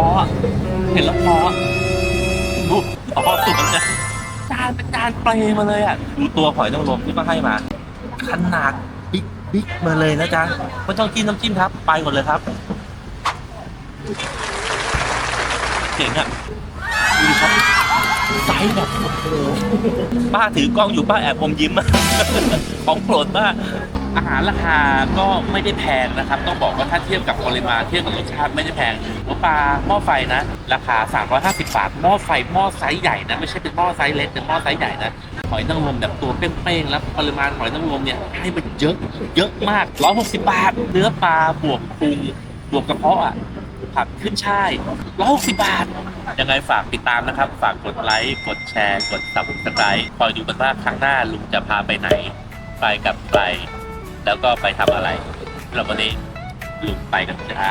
ออะเห็นแล้วพออะดูอ๋อสุดจะจานเป็นจานเปลมาเลยอะดูตัวหอยนางรมที่มาให้มา ขนาดบิ๊กบิ๊กมาเลยนะจ๊ะไม่ต้องจิ้มน้ำจิ้มครับ ไปหมดเลยครับเจ๋งอะดูดิครับไซส์แบบโอ้โหป้าถือกล้องอยู่ป้าแอบอมยิ้มอะของโปรดมาก อาหารราคาก็ไม่ได้แพงนะครับ ต้องบอกว่าถ้าเทียบกับปริมาณเทียบกับรสชาติไม่ได้แพงหัวปลาหม้อไฟนะ ราคา 350 บาทหม้อไฟหม้อไซส์ใหญ่นะไม่ใช่เป็นหม้อไซส์เล็กเป็นหม้อไซส์ใหญ่นะหอยนางรมแบบตัวเป้งๆแล้วปริมาณหอยนางรมเนี่ยให้มันเยอะเยอะมาก 160 บาท เนื้อปลาบวกปรุงบวกกระเพาะอะผักขึ้นช่าย160 บาท ยังไงฝากติดตามนะครับ ฝากกดไลค์ กดแชร์ กด subscribe คอยดูกันว่าครั้งหน้าลุงจะพาไปไหน ไปกับใคร แล้วก็ไปทำอะไรเราวันนี้ลุงไปกันจ้า